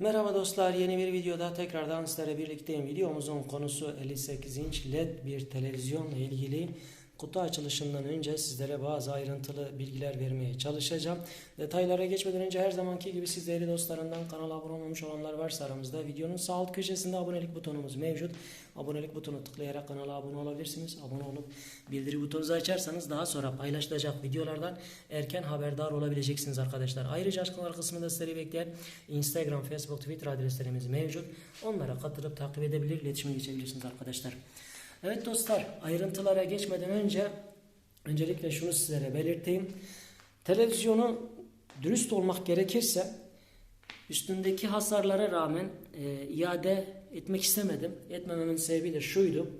Merhaba dostlar yeni bir videoda tekrardan sizlerle birlikteyim. Videomuzun konusu 58 inç LED bir televizyonla ilgili kutu açılışından önce sizlere bazı ayrıntılı bilgiler vermeye çalışacağım. Detaylara geçmeden önce her zamanki gibi sizleri dostlarından kanala abone olmamış olanlar varsa aramızda videonun sağ alt köşesinde abonelik butonumuz mevcut. Abonelik butonu tıklayarak kanala abone olabilirsiniz. Abone olup bildiri butonunuzu açarsanız daha sonra paylaşılacak videolardan erken haberdar olabileceksiniz arkadaşlar. Ayrıca açıklamalar kısmında sizleri bekleyen Instagram, Facebook, Twitter adreslerimiz mevcut. Onlara katılıp takip edebilir, iletişime geçebilirsiniz arkadaşlar. Evet dostlar ayrıntılara geçmeden önce öncelikle şunu sizlere belirteyim. Televizyonu dürüst olmak gerekirse üstündeki hasarlara rağmen e, iade etmek istemedim. Etmememin sebebi de şuydu.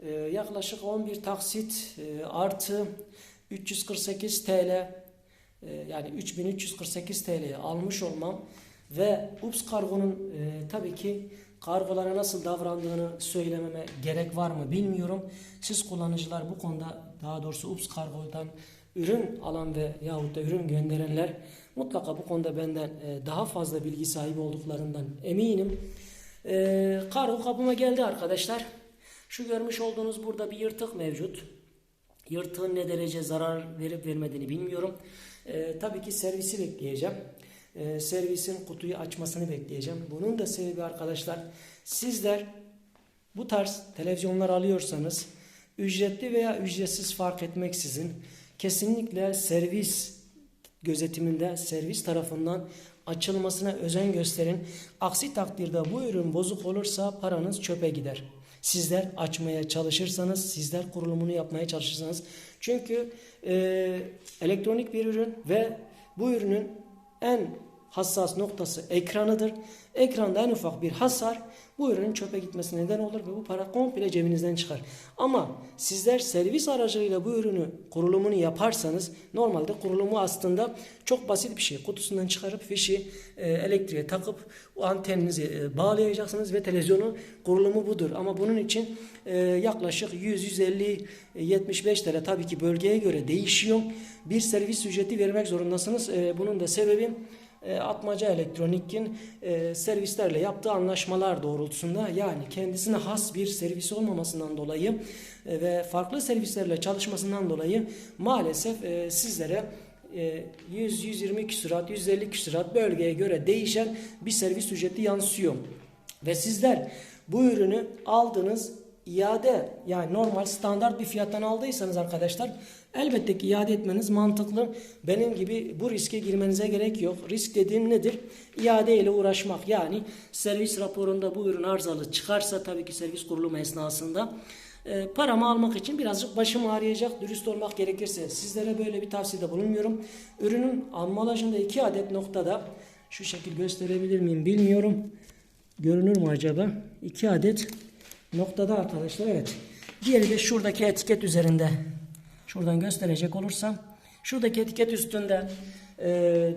E, yaklaşık 11 taksit e, artı 348 TL e, yani 3348 TL'ye almış olmam ve UPS kargonun e, tabii ki kargolara nasıl davrandığını söylememe gerek var mı bilmiyorum. Siz kullanıcılar bu konuda daha doğrusu UPS kargodan ürün alan ve yahut da ürün gönderenler mutlaka bu konuda benden e, daha fazla bilgi sahibi olduklarından eminim. E, kargo kapıma geldi arkadaşlar. Şu görmüş olduğunuz burada bir yırtık mevcut. Yırtığın ne derece zarar verip vermediğini bilmiyorum. E, tabii ki servisi bekleyeceğim. E, servisin kutuyu açmasını bekleyeceğim. Bunun da sebebi arkadaşlar sizler bu tarz televizyonlar alıyorsanız ücretli veya ücretsiz fark etmeksizin kesinlikle servis gözetiminde servis tarafından açılmasına özen gösterin. Aksi takdirde bu ürün bozuk olursa paranız çöpe gider. Sizler açmaya çalışırsanız, sizler kurulumunu yapmaya çalışırsanız. Çünkü e, elektronik bir ürün ve bu ürünün en hassas noktası ekranıdır. Ekranda en ufak bir hasar bu ürünün çöpe gitmesine neden olur ve bu para komple cebinizden çıkar. Ama sizler servis aracılığıyla bu ürünü kurulumunu yaparsanız normalde kurulumu aslında çok basit bir şey. Kutusundan çıkarıp fişi e, elektriğe takıp anteninizi e, bağlayacaksınız ve televizyonun kurulumu budur. Ama bunun için e, yaklaşık 100-150 75 TL tabii ki bölgeye göre değişiyor. Bir servis ücreti vermek zorundasınız. E, bunun da sebebi e, Atmaca Elektronik'in e, servislerle yaptığı anlaşmalar doğrultusunda yani kendisine has bir servis olmamasından dolayı e, ve farklı servislerle çalışmasından dolayı maalesef sizlere 100-120 küsurat, 150 küsurat bölgeye göre değişen bir servis ücreti yansıyor. Ve sizler bu ürünü aldınız, iade yani normal standart bir fiyattan aldıysanız arkadaşlar elbette ki iade etmeniz mantıklı. Benim gibi bu riske girmenize gerek yok. Risk dediğim nedir? İade ile uğraşmak yani servis raporunda bu ürün arızalı çıkarsa tabii ki servis kurulumu esnasında e, paramı almak için birazcık başım ağrıyacak dürüst olmak gerekirse sizlere böyle bir tavsiyede bulunmuyorum. Ürünün ambalajında iki adet noktada şu şekil gösterebilir miyim bilmiyorum. Görünür mü acaba? İki adet noktada arkadaşlar evet. Diğeri de şuradaki etiket üzerinde. Şuradan gösterecek olursam şuradaki etiket üstünde e,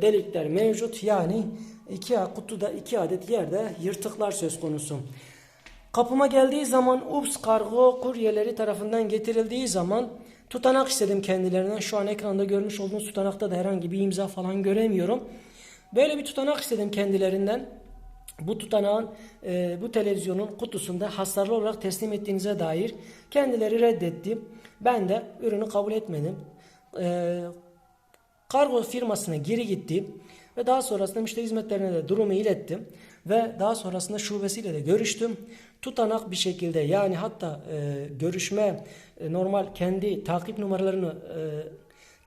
delikler mevcut. Yani iki kutuda iki adet yerde yırtıklar söz konusu. Kapıma geldiği zaman UPS kargo kuryeleri tarafından getirildiği zaman tutanak istedim kendilerinden. Şu an ekranda görmüş olduğunuz tutanakta da herhangi bir imza falan göremiyorum. Böyle bir tutanak istedim kendilerinden bu tutanağın e, bu televizyonun kutusunda hasarlı olarak teslim ettiğinize dair kendileri reddetti. Ben de ürünü kabul etmedim. E, kargo firmasına geri gittim ve daha sonrasında müşteri hizmetlerine de durumu ilettim ve daha sonrasında şubesiyle de görüştüm. Tutanak bir şekilde yani hatta e, görüşme e, normal kendi takip numaralarını e,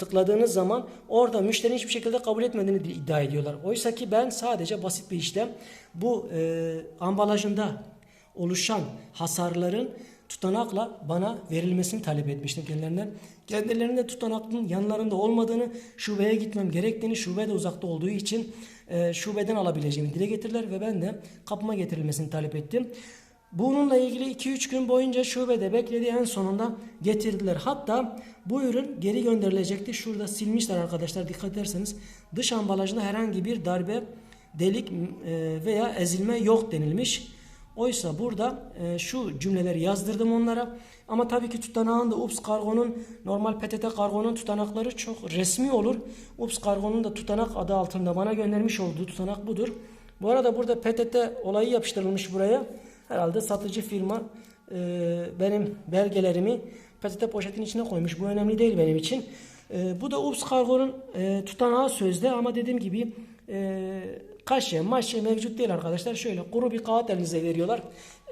tıkladığınız zaman orada müşterinin hiçbir şekilde kabul etmediğini iddia ediyorlar. Oysa ki ben sadece basit bir işlem bu e, ambalajında oluşan hasarların tutanakla bana verilmesini talep etmiştim kendilerinden. Kendilerinde tutanakın yanlarında olmadığını, şubeye gitmem gerektiğini, şube de uzakta olduğu için e, şubeden alabileceğimi dile getirdiler ve ben de kapıma getirilmesini talep ettim. Bununla ilgili 2-3 gün boyunca şubede bekledi en sonunda getirdiler. Hatta bu ürün geri gönderilecekti. Şurada silmişler arkadaşlar dikkat ederseniz. Dış ambalajında herhangi bir darbe, delik e, veya ezilme yok denilmiş. Oysa burada e, şu cümleleri yazdırdım onlara. Ama tabii ki tutanağın da UPS kargonun normal PTT kargonun tutanakları çok resmi olur. UPS kargonun da tutanak adı altında bana göndermiş olduğu tutanak budur. Bu arada burada PTT olayı yapıştırılmış buraya. Herhalde satıcı firma e, benim belgelerimi PTT poşetin içine koymuş. Bu önemli değil benim için. E, bu da Ups Kargo'nun e, tutanağı sözde ama dediğim gibi e, kaşe, maşe mevcut değil arkadaşlar. Şöyle kuru bir kağıt elinize veriyorlar.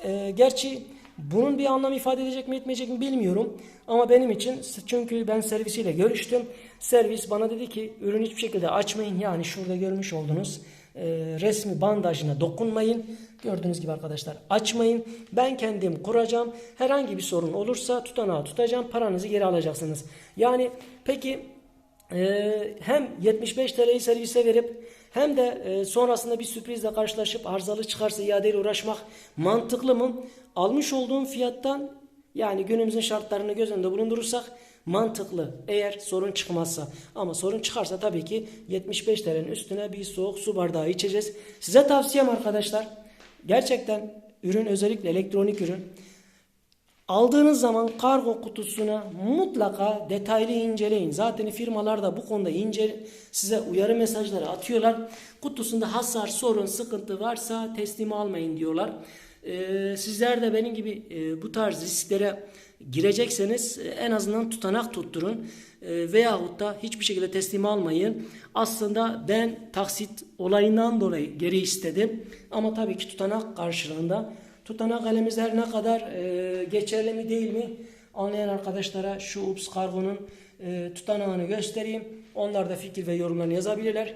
E, gerçi bunun bir anlam ifade edecek mi etmeyecek mi bilmiyorum. Ama benim için çünkü ben servisiyle görüştüm. Servis bana dedi ki ürünü hiçbir şekilde açmayın. Yani şurada görmüş olduğunuz e, resmi bandajına dokunmayın. Gördüğünüz gibi arkadaşlar açmayın. Ben kendim kuracağım. Herhangi bir sorun olursa tutanağı tutacağım. Paranızı geri alacaksınız. Yani peki e, hem 75 TL'yi servise verip hem de e, sonrasında bir sürprizle karşılaşıp arızalı çıkarsa iadeyle uğraşmak mantıklı mı? Almış olduğum fiyattan yani günümüzün şartlarını göz önünde bulundurursak mantıklı eğer sorun çıkmazsa. Ama sorun çıkarsa tabii ki 75 TL'nin üstüne bir soğuk su bardağı içeceğiz. Size tavsiyem arkadaşlar gerçekten ürün özellikle elektronik ürün Aldığınız zaman kargo kutusuna mutlaka detaylı inceleyin. Zaten firmalar da bu konuda ince size uyarı mesajları atıyorlar. Kutusunda hasar, sorun, sıkıntı varsa teslim almayın diyorlar. Ee, sizler de benim gibi e, bu tarz risklere girecekseniz e, en azından tutanak tutturun e, veyahut da hiçbir şekilde teslim almayın. Aslında ben taksit olayından dolayı geri istedim ama tabii ki tutanak karşılığında Tutanak elimizde ne kadar e, geçerli mi değil mi anlayan arkadaşlara şu UPS kargonun e, tutanağını göstereyim. Onlar da fikir ve yorumlarını yazabilirler.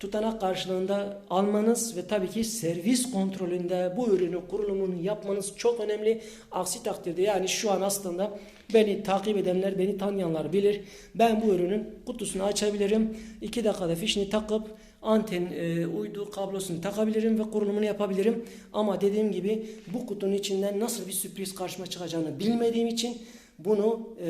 Tutanak karşılığında almanız ve tabii ki servis kontrolünde bu ürünü kurulumunu yapmanız çok önemli. Aksi takdirde yani şu an aslında beni takip edenler, beni tanıyanlar bilir. Ben bu ürünün kutusunu açabilirim. 2 dakikada fişini takıp anten e, uydu kablosunu takabilirim ve kurulumunu yapabilirim. Ama dediğim gibi bu kutunun içinden nasıl bir sürpriz karşıma çıkacağını bilmediğim için bunu e,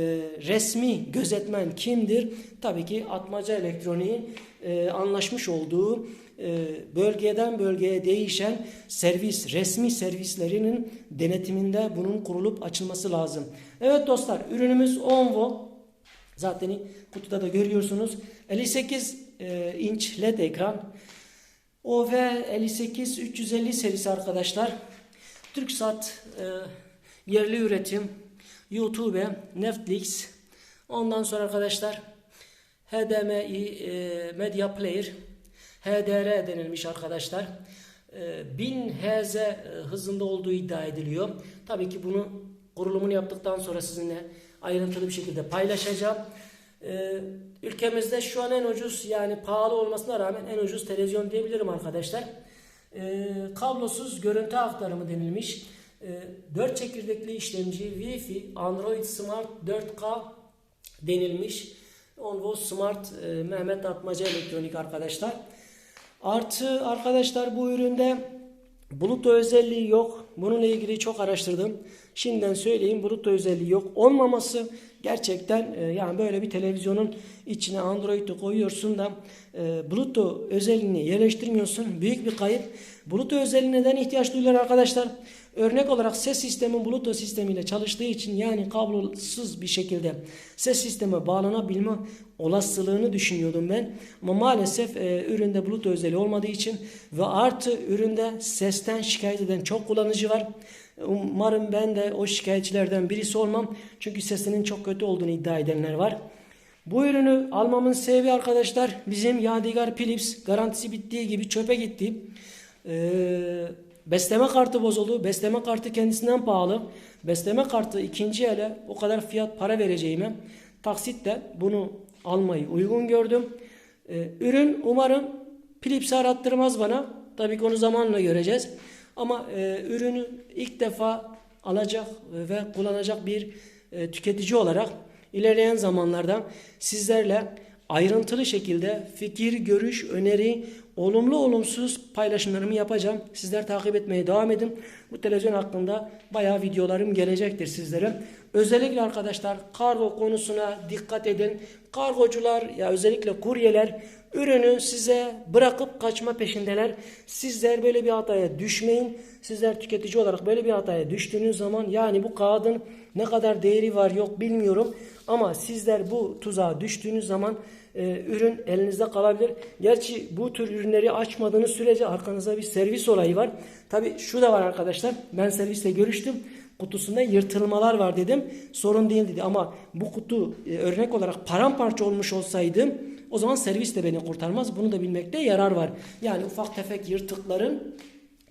resmi gözetmen kimdir? Tabii ki Atmaca Elektronik'in e, anlaşmış olduğu e, bölgeden bölgeye değişen servis, resmi servislerinin denetiminde bunun kurulup açılması lazım. Evet dostlar ürünümüz Onvo. Zaten kutuda da görüyorsunuz. 58 e, inç LED ekran. OV 58 350 serisi arkadaşlar. TürkSat e, yerli üretim. YouTube, Netflix. Ondan sonra arkadaşlar HDMI e, Media Player HDR denilmiş arkadaşlar. E, 1000 Hz e, hızında olduğu iddia ediliyor. Tabii ki bunu kurulumunu yaptıktan sonra sizinle ayrıntılı bir şekilde paylaşacağım. Ee, ülkemizde şu an en ucuz yani pahalı olmasına rağmen en ucuz televizyon diyebilirim arkadaşlar. Kablosuz görüntü aktarımı denilmiş. Ee, 4 çekirdekli işlemci, Wi-Fi, Android Smart 4K denilmiş. Onvo Smart e, Mehmet Atmaca Elektronik arkadaşlar. Artı arkadaşlar bu üründe bulut özelliği yok. Bununla ilgili çok araştırdım. Şimdiden söyleyeyim bulut özelliği yok. Olmaması gerçekten e, yani böyle bir televizyonun içine Android'i koyuyorsun da e, Bluetooth özelliğini yerleştirmiyorsun. Büyük bir kayıp. Bluetooth özelliğine neden ihtiyaç duyuyor arkadaşlar? Örnek olarak ses sistemi Bluetooth sistemiyle çalıştığı için yani kablosuz bir şekilde ses sisteme bağlanabilme olasılığını düşünüyordum ben. Ama maalesef e, üründe Bluetooth özelliği olmadığı için ve artı üründe sesten şikayet eden çok kullanıcı var. Umarım ben de o şikayetçilerden birisi olmam. Çünkü sesinin çok kötü olduğunu iddia edenler var. Bu ürünü almamın sebebi arkadaşlar bizim Yadigar Philips garantisi bittiği gibi çöpe gitti. Ee, besleme kartı bozuldu. Besleme kartı kendisinden pahalı. Besleme kartı ikinci ele o kadar fiyat para vereceğime taksitle bunu almayı uygun gördüm. Ee, ürün umarım Philips'i arattırmaz bana. Tabii ki onu zamanla göreceğiz. Ama e, ürünü ilk defa alacak ve kullanacak bir e, tüketici olarak ilerleyen zamanlarda sizlerle ayrıntılı şekilde fikir, görüş, öneri, olumlu olumsuz paylaşımlarımı yapacağım. Sizler takip etmeye devam edin. Bu televizyon hakkında bayağı videolarım gelecektir sizlere. Özellikle arkadaşlar kargo konusuna dikkat edin. Kargocular ya özellikle kuryeler ürünü size bırakıp kaçma peşindeler. Sizler böyle bir hataya düşmeyin. Sizler tüketici olarak böyle bir hataya düştüğünüz zaman yani bu kağıdın ne kadar değeri var yok bilmiyorum. Ama sizler bu tuzağa düştüğünüz zaman e, ürün elinizde kalabilir. Gerçi bu tür ürünleri açmadığınız sürece arkanızda bir servis olayı var. Tabi şu da var arkadaşlar. Ben serviste görüştüm. Kutusunda yırtılmalar var dedim. Sorun değil dedi ama bu kutu e, örnek olarak paramparça olmuş olsaydı o zaman servis de beni kurtarmaz. Bunu da bilmekte yarar var. Yani ufak tefek yırtıkların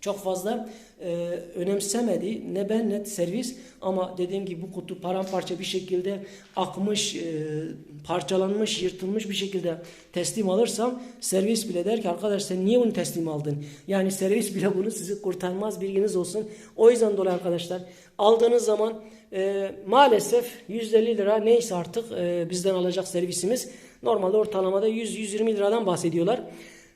çok fazla e, önemsemedi. Ne ben ne servis ama dediğim gibi bu kutu paramparça bir şekilde akmış, e, parçalanmış, yırtılmış bir şekilde teslim alırsam servis bile der ki arkadaş sen niye bunu teslim aldın? Yani servis bile bunu sizi kurtarmaz bilginiz olsun. O yüzden dolayı arkadaşlar aldığınız zaman e, maalesef 150 lira neyse artık e, bizden alacak servisimiz normalde ortalamada 100-120 liradan bahsediyorlar.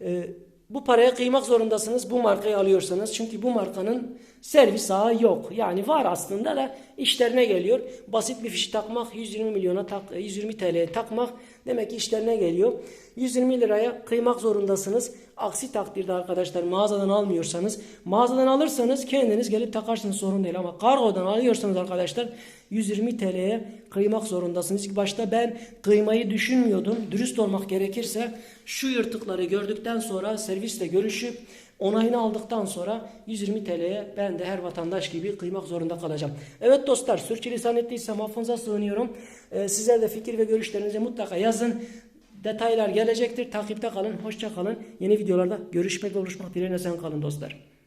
E, bu paraya kıymak zorundasınız bu markayı alıyorsanız. Çünkü bu markanın servis ağı yok. Yani var aslında da işlerine geliyor. Basit bir fiş takmak 120 milyona tak 120 TL'ye takmak demek ki işlerine geliyor. 120 liraya kıymak zorundasınız. Aksi takdirde arkadaşlar mağazadan almıyorsanız mağazadan alırsanız kendiniz gelip takarsınız sorun değil ama kargodan alıyorsanız arkadaşlar 120 TL'ye kıymak zorundasınız. İlk başta ben kıymayı düşünmüyordum. Dürüst olmak gerekirse şu yırtıkları gördükten sonra servisle görüşüp onayını aldıktan sonra 120 TL'ye ben de her vatandaş gibi kıymak zorunda kalacağım. Evet dostlar sürçülisan ettiysem affınıza sığınıyorum. Ee, sizler de fikir ve görüşlerinizi mutlaka yazın. Detaylar gelecektir. Takipte kalın. Hoşça kalın. Yeni videolarda görüşmek ve buluşmak sen kalın dostlar.